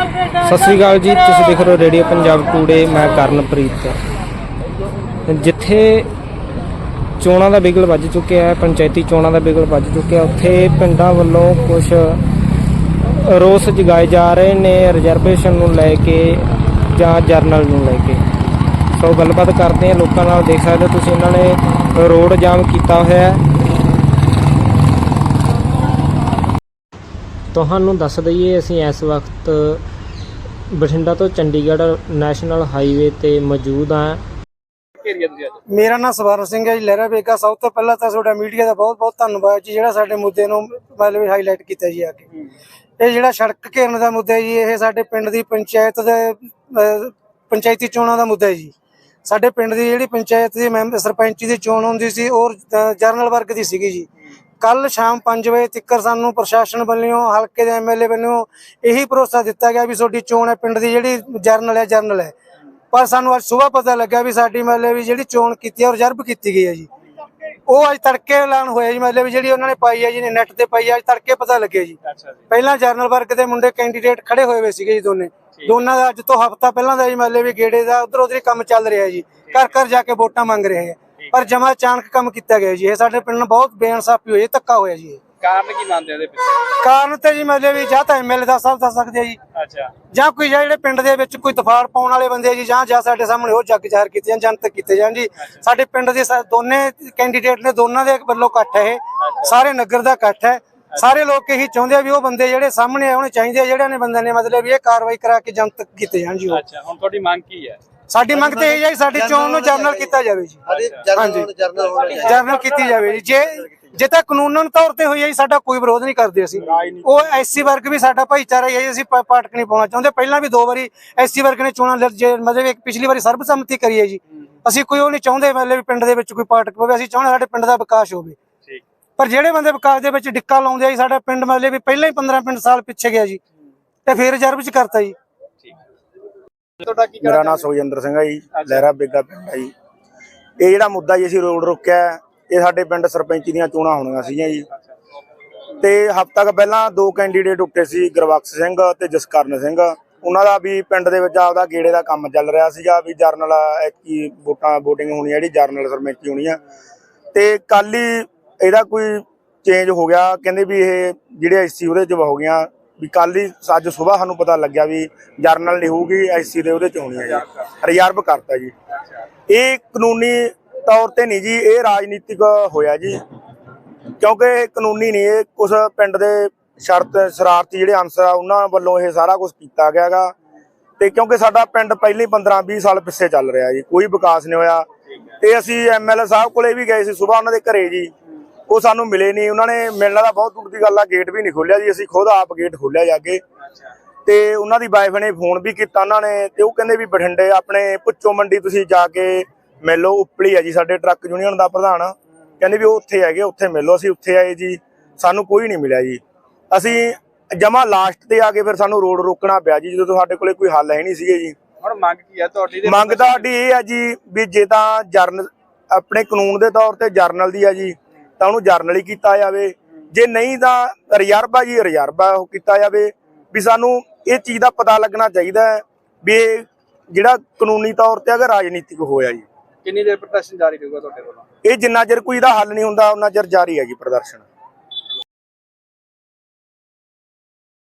ਸਤਿ ਸ੍ਰੀ ਅਕਾਲ ਜੀ, ਤੁਸੀਂ ਦੇਖ ਰਹੇ ਹੋ ਰੇਡੀਓ ਪੰਜਾਬ ਟੂਡੇ ਮੈਂ ਕਰਨਪ੍ਰੀਤ ਜਿੱਥੇ ਚੋਣਾਂ ਦਾ ਬਿਗਲ ਵੱਜ ਚੁੱਕਿਆ ਹੈ, ਪੰਚਾਇਤੀ ਚੋਣਾਂ ਦਾ ਬਿਗਲ ਵੱਜ ਚੁੱਕਿਆ, ਉੱਥੇ ਪਿੰਡਾਂ ਵੱਲੋਂ ਕੁਝ ਰੋਸ ਜਗਾਏ ਜਾ ਰਹੇ ਨੇ ਰਿਜ਼ਰਵੇਸ਼ਨ ਨੂੰ ਲੈ ਕੇ ਜਾਂ ਜਰਨਲ ਨੂੰ ਲੈ ਕੇ। ਸੋ ਗੱਲਬਾਤ ਕਰਦੇ ਹਾਂ, ਲੋਕਾਂ ਨਾਲ ਦੇਖ ਸਕਦੇ ਹੋ ਤੁਸੀਂ ਇਹਨਾਂ ਨੇ ਰੋਡ ਜਾਮ ਕੀਤਾ ਹੋਇਆ ਹੈ। ਤੁਹਾਨੂੰ ਦੱਸ ਦਈਏ, ਅਸੀਂ ਇਸ ਵਕਤ ਬਠਿੰਡਾ ਤੋਂ ਚੰਡੀਗੜ੍ਹ ਨੈਸ਼ਨਲ ਹਾਈਵੇ ਤੇ ਮੌਜੂਦ ਹਾਂ। ਮੇਰਾ ਨਾਮ ਸਵਰਨ ਸਿੰਘ ਹੈ ਜੀ ਲਹਿਰਾ ਬੇਗਾ। ਸਭ ਤੋਂ ਪਹਿਲਾਂ ਤਾਂ ਤੁਹਾਡਾ ਮੀਡੀਆ ਦਾ ਬਹੁਤ ਬਹੁਤ ਧੰਨਵਾਦ ਜੀ ਜਿਹੜਾ ਸਾਡੇ ਮੁੱਦੇ ਨੂੰ ਮਤਲਬ ਹਾਈਲਾਈਟ ਕੀਤਾ ਜੀ ਆ ਕੇ ਇਹ ਜਿਹੜਾ ਸੜਕ ਘੇਰਨ ਦਾ ਮੁੱਦਾ ਹੈ ਜੀ ਇਹ ਸਾਡੇ ਪਿੰਡ ਦੀ ਪੰਚਾਇਤ ਦੇ ਅਹ, ਪੰਚਾਇਤੀ ਚੋਣਾਂ ਦਾ ਮੁੱਦਾ ਹੈ ਜੀ। ਸਾਡੇ ਪਿੰਡ ਦੀ ਜਿਹੜੀ ਪੰਚਾਇਤ ਦੀ ਮੈਂਬਰ ਸਰਪੰਚੀ ਦੀ ਚੋਣ ਹੁੰਦੀ ਸੀ ਔਰ ਜਨਰਲ ਵਰਗ ਦੀ ਸੀਗੀ ਜੀ। ਕੱਲ ਸ਼ਾਮ 5 ਵਜੇ ਤੱਕ ਸਾਨੂੰ ਪ੍ਰਸ਼ਾਸਨ ਵੱਲੋਂ ਹਲਕੇ ਦੇ ਐਮਐਲਏ ਵੱਲੋਂ ਇਹੀ ਭਰੋਸਾ ਦਿੱਤਾ ਗਿਆ ਵੀ ਤੁਹਾਡੀ ਚੋਣ ਹੈ ਪਿੰਡ ਦੀ ਜਿਹੜੀ ਜਰਨਲ ਹੈ ਜਰਨਲ ਹੈ। ਪਰ ਸਾਨੂੰ ਅੱਜ ਸਵੇਰ ਪਤਾ ਲੱਗਾ ਵੀ ਸਾਡੀ ਮਤਲਬ ਵੀ ਜਿਹੜੀ ਚੋਣ ਕੀਤੀ ਹੈ ਰਿਜ਼ਰਵ ਕੀਤੀ ਗਈ ਹੈ ਜੀ। ਉਹ ਅੱਜ ਤੜਕੇ ਐਲਾਨ ਹੋਇਆ ਜੀ ਮਤਲਬ ਵੀ ਜਿਹੜੀ ਉਹਨਾਂ ਨੇ ਪਾਈ ਹੈ ਜੀ ਨੇ ਨੈਟ ਤੇ ਪਾਈ ਹੈ ਅੱਜ ਤੜਕੇ ਪਤਾ ਲੱਗਿਆ ਜੀ। ਪਹਿਲਾਂ ਜਰਨਲ ਵਰਗ ਦੇ ਮੁੰਡੇ ਕੈਂਡੀਡੇਟ ਖੜੇ ਹੋਏ ਹੋਏ ਸੀਗੇ ਜੀ ਦੋਨੇ। ਦੋਨਾਂ ਦਾ ਅੱਜ ਤੋਂ ਹਫਤਾ ਪਹਿਲਾਂ ਦਾ ਜੀ ਮਤਲਬ ਵੀ ਗੇੜੇ ਦਾ ਉਧਰ ਉਧਰ ਕੰਮ ਚੱਲ ਰਿਹਾ ਜੀ। ਘਰ ਘਰ ਜਾ ਕੇ ਵੋਟਾਂ ਮੰਗ ਰਹੇ ਹੈ ਪਰ ਜਮਾ ਅਚਾਨਕ ਕੰਮ ਕੀਤਾ ਗਿਆ ਜੀ। ਇਹ ਸਾਡੇ ਪਿੰਡ ਨੂੰ ਬਹੁਤ ਬੇਇਨਸਾਫੀ ਹੋਈ ਹੈ ਧੱਕਾ ਹੋਇਆ ਜੀ। ਇਹ ਕਾਰਨ ਕੀ ਮੰਨਦੇ ਉਹਦੇ ਪਿੱਛੇ? ਕਾਰਨ ਤੇ ਜੀ ਮਤਲਬ ਵੀ ਜਾਂ ਤਾਂ ਐਮਐਲਏ ਦਾ ਸਾਹਿਬ ਦੱਸ ਸਕਦੇ ਆ ਜੀ। ਅੱਛਾ। ਜਾਂ ਕੋਈ ਜਾਂ ਜਿਹੜੇ ਪਿੰਡ ਦੇ ਵਿੱਚ ਕੋਈ ਤਫਾੜ ਪਾਉਣ ਵਾਲੇ ਬੰਦੇ ਆ ਜੀ ਜਾਂ ਜਾਂ ਸਾਡੇ ਸਾਹਮਣੇ ਉਹ ਜੱਗ ਜ਼ਾਹਰ ਕੀਤੇ ਜਾਣ ਜਨਤਕ ਕੀਤੇ ਜਾਣ ਜੀ। ਸਾਡੇ ਪਿੰਡ ਦੇ ਸਾ- ਦੋਨੇ ਕੈਂਡੀਡੇਟ ਨੇ ਦੋਨਾਂ ਦੇ ਵੱਲੋਂ ਇਕੱਠ ਹੈ ਇਹ। ਸਾਰੇ ਨਗਰ ਦਾ ਇਕੱਠ ਹੈ। ਸਾਰੇ ਲੋਕ ਇਹੀ ਚਾਹੁੰਦੇ ਆ ਵੀ ਉਹ ਬੰਦੇ ਜਿਹੜੇ ਸਾਹਮਣੇ ਆਉਣੇ ਚਾਹੀਦੇ ਆ ਜਿਹੜਿਆਂ ਨੇ ਬੰਦਿਆਂ ਨੇ ਮਤਲਬ ਵੀ ਇਹ ਕਾਰਵਾਈ ਕਰਾ ਕੇ ਜਨਤਕ ਕੀਤੇ ਜਾਣ ਜੀ ਉਹ। ਅੱਛਾ ਹੁਣ ਤੁਹਾਡੀ ਮੰਗ ਕੀ ਹੈ? ਸਾਡੀ ਮੰਗ ਤੇ ਇਹ ਹੈ ਜੀ ਸਾਡੀ ਚੋਣ ਨੂੰ ਜਰਨਲ ਕੀਤਾ ਜਾਵੇ ਜੀ। ਹਾਂਜੀ। ਜਰਨਲ ਕੀਤੀ ਜਾਵੇ ਜੀ। ਜੇ ਜੇ ਤਾਂ ਕਾਨੂੰਨਨ ਤੌਰ ਤੇ ਹੋਈ ਹੈ ਜੀ ਸਾਡਾ ਕੋਈ ਵਿਰੋਧ ਨਹੀਂ ਕਰਦੇ ਅਸੀਂ। ਉਹ ਐਸਸੀ ਵਰਗ ਵੀ ਸਾਡਾ ਭਾਈਚਾਰਾ ਹੀ ਅਸੀਂ ਪਾਟਕ ਨਹੀਂ ਪਾਉਣਾ ਚਾਹੁੰਦੇ। ਪਹਿਲਾਂ ਵੀ ਦੋ ਵਾਰੀ ਐਸਸੀ ਵਰਗ ਨੇ ਚੋਣਾਂ ਲੜ- ਜੇ ਮਤਲਬ ਇੱਕ ਪਿਛਲੀ ਵਾਰੀ ਸਰਬਸੰਮਤੀ ਕਰੀ ਹੈ ਜੀ। ਅਸੀਂ ਕੋਈ ਉਹ ਨਹੀਂ ਚਾਹੁੰਦੇ ਮਤਲਬ ਵੀ ਪਿੰਡ ਦੇ ਵਿੱਚ ਕੋਈ ਪਾਟਕ ਪਵੇ। ਅਸੀਂ ਚਾਹੁੰਦੇ ਸਾਡੇ ਪਿੰਡ ਦਾ ਵਿਕਾਸ ਹੋਵੇ। ਪਰ ਜਿਹੜੇ ਬੰਦੇ ਵਿਕਾਸ ਦੇ ਵਿੱਚ ਡਿੱਕਾ ਲਾਉਂਦੇ ਆ ਜੀ ਸਾਡਾ ਪਿੰਡ ਮਤਲਬ ਵੀ ਪਹਿਲਾਂ ਹੀ 15 ਪਿੰਡ ਸਾਲ ਪਿੱਛੇ ਗਿਆ ਜੀ। ਤੇ ਫਿਰ ਰਿਜ਼ਰਵ ਚ ਕਰਤਾ ਜੀ। ਤੁਹਾਡਾ ਕੀ ਮੇਰਾ ਨਾਮ ਸੁਖਜਿੰਦਰ ਸਿੰਘ ਹੈ ਜੀ ਲਹਿਰਾ ਬੇਗਾ ਪਿੰਡ ਹੈ ਜੀ। ਇਹ ਜਿਹੜਾ ਮੁੱਦਾ ਜੀ ਅਸੀਂ ਰੋਡ ਰੋਕਿਆ ਇਹ ਸਾਡੇ ਪਿੰਡ ਸਰਪੰਚੀ ਦੀਆਂ ਚੋਣਾਂ ਹੋਣੀਆਂ ਸੀਗੀਆਂ ਜੀ। ਤੇ ਹਫ਼ਤਾ ਕੁ ਪਹਿਲਾਂ ਦੋ ਕੈਂਡੀਡੇਟ ਉੱਠੇ ਸੀ ਗੁਰਬਖਸ਼ ਸਿੰਘ ਤੇ ਜਸਕਰਨ ਸਿੰਘ। ਉਹਨਾਂ ਦਾ ਵੀ ਪਿੰਡ ਦੇ ਵਿੱਚ ਆਪਦਾ ਗੇੜੇ ਦਾ ਕੰਮ ਚੱਲ ਰਿਹਾ ਸੀਗਾ ਵੀ ਜਰਨਲ ਕੀ ਵੋਟਾਂ VOTING ਹੋਣੀ ਹੈ ਜਿਹੜੀ ਜਰਨਲ ਸਰਪੰਚੀ ਹੋਣੀ ਆ। ਤੇ ਕੱਲ ਹੀ ਇਹਦਾ ਕੋਈ ਚੇਂਜ ਹੋ ਗਿਆ ਕਹਿੰਦੇ ਵੀ ਇਹ ਜਿਹੜੇ ਐਸਸੀ ਉਹਦੇ ਚ ਹੋ ਗਈਆਂ। ਵੀ ਕੱਲ ਹੀ ਅੱਜ ਸਵੇਰ ਸਾਨੂੰ ਪਤਾ ਲੱਗਿਆ ਵੀ ਜਰਨਲ ਨਹੀਂ ਹੋਊਗੀ, ਐਸਸੀ ਦੇ ਉਹਦੇ ਚ ਹੋਣੀ ਹੈ ਜੀ। ਰਿਜ਼ਰਵ ਕਰਤਾ ਜੀ। ਇਹ ਕਾਨੂੰਨੀ ਤੌਰ ਤੇ ਨਹੀਂ ਜੀ, ਇਹ ਰਾਜਨੀਤਿਕ ਹੋਇਆ ਜੀ। ਕਿਉਂਕਿ ਇਹ ਕਾਨੂੰਨੀ ਨਹੀਂ, ਇਹ ਕੁਝ ਪਿੰਡ ਦੇ ਸ਼ਰਤ, ਸ਼ਰਾਰਤੀ ਜਿਹੜੇ ਅਨਸਰ ਆ, ਉਹਨਾਂ ਵੱਲੋਂ ਇਹ ਸਾਰਾ ਕੁਝ ਕੀਤਾ ਗਿਆਗਾ ਤੇ ਕਿਉਂਕਿ ਸਾਡਾ ਪਿੰਡ ਪਹਿਲੇ 15 20 ਸਾਲ ਪਿੱਛੇ ਚੱਲ ਰਿਹਾ ਜੀ, ਕੋਈ ਵਿਕਾਸ ਨਹੀਂ ਹੋਇਆ। ਤੇ ਅਸੀਂ ਐਮਐਲਏ ਸਾਹਿਬ ਕੋਲੇ ਵੀ ਗਏ ਸੀ ਸਵੇਰ ਉਹਨਾਂ ਦੇ ਘਰੇ ਜੀ। ਉਹ ਸਾਨੂੰ ਮਿਲੇ ਨਹੀਂ। ਉਹਨਾਂ ਨੇ ਮਿਲਣਾ ਦਾ ਬਹੁਤ ਦੂਰ ਦੀ ਗੱਲ ਆ ਗੇਟ ਵੀ ਨਹੀਂ ਖੋਲਿਆ ਜੀ। ਅਸੀਂ ਖੁਦ ਆਪ ਗੇਟ ਖੋਲਿਆ ਜਾ ਕੇ। ਤੇ ਉਹਨਾਂ ਦੀ ਵਾਈਫ ਨੇ ਫੋਨ ਵੀ ਕੀਤਾ ਉਹਨਾਂ ਨੇ ਤੇ ਉਹ ਕਹਿੰਦੇ ਵੀ ਬਠਿੰਡੇ ਆਪਣੇ ਪੁੱਚੋ ਮੰਡੀ ਤੁਸੀਂ ਜਾ ਕੇ ਮਿਲੋ ਉਪਲੀ ਹੈ ਜੀ ਸਾਡੇ ਟਰੱਕ ਯੂਨੀਅਨ ਦਾ ਪ੍ਰਧਾਨ। ਕਹਿੰਦੇ ਵੀ ਉਹ ਉੱਥੇ ਹੈਗੇ ਉੱਥੇ ਮਿਲੋ ਅਸੀਂ ਉੱਥੇ ਆਏ ਜੀ। ਸਾਨੂੰ ਕੋਈ ਨਹੀਂ ਮਿਲਿਆ ਜੀ। ਅਸੀਂ ਜਮਾ ਲਾਸਟ ਤੇ ਆ ਕੇ ਫਿਰ ਸਾਨੂੰ ਰੋਡ ਰੋਕਣਾ ਪਿਆ ਜੀ। ਜਦੋਂ ਸਾਡੇ ਕੋਲੇ ਕੋਈ ਹੱਲ ਹੈ ਨਹੀਂ ਸੀਗੇ ਜੀ। ਹੁਣ ਮੰਗ ਕੀ ਹੈ ਤੁਹਾਡੀ ਮੰਗ ਤੁਹਾਡੀ ਇਹ ਹੈ ਜੀ ਵੀ ਜੇ ਤਾਂ ਜਰਨ ਆਪਣੇ ਕਾਨੂੰਨ ਦੇ ਤੌਰ ਤੇ ਜਰਨਲ ਦੀ ਆ ਜੀ। ਤਾਂ ਉਹਨੂੰ ਜਰਨਲ ਹੀ ਕੀਤਾ ਜਾਵੇ। ਜੇ ਨਹੀਂ ਤਾਂ ਰਿਜ਼ਰਵਾ ਜੀ ਰਿਜ਼ਰਵਾ ਉਹ ਕੀਤਾ ਜਾਵੇ ਵੀ ਸਾਨੂੰ ਇਹ ਚੀਜ਼ ਦਾ ਪਤਾ ਲੱਗਣਾ ਚਾਹੀਦਾ ਹੈ ਵੀ ਇਹ ਜਿਹੜਾ ਕਾਨੂੰਨੀ ਤੌਰ ਤੇ ਅਗਰ ਰਾਜਨੀਤਿਕ ਹੋਇਆ ਜੀ। ਕਿੰਨੀ ਦੇਰ ਪ੍ਰਦਰਸ਼ਨ ਜਾਰੀ ਰਹੂਗਾ ਤੁਹਾਡੇ ਵੱਲੋਂ? ਇਹ ਜਿੰਨਾ ਚਿਰ ਕੋਈ ਇਹਦਾ ਹੱਲ ਨਹੀਂ ਹੁੰਦਾ ਉਹਨਾਂ ਚਿਰ ਜਾਰੀ ਹੈ ਜੀ ਪ੍ਰਦਰਸ਼ਨ।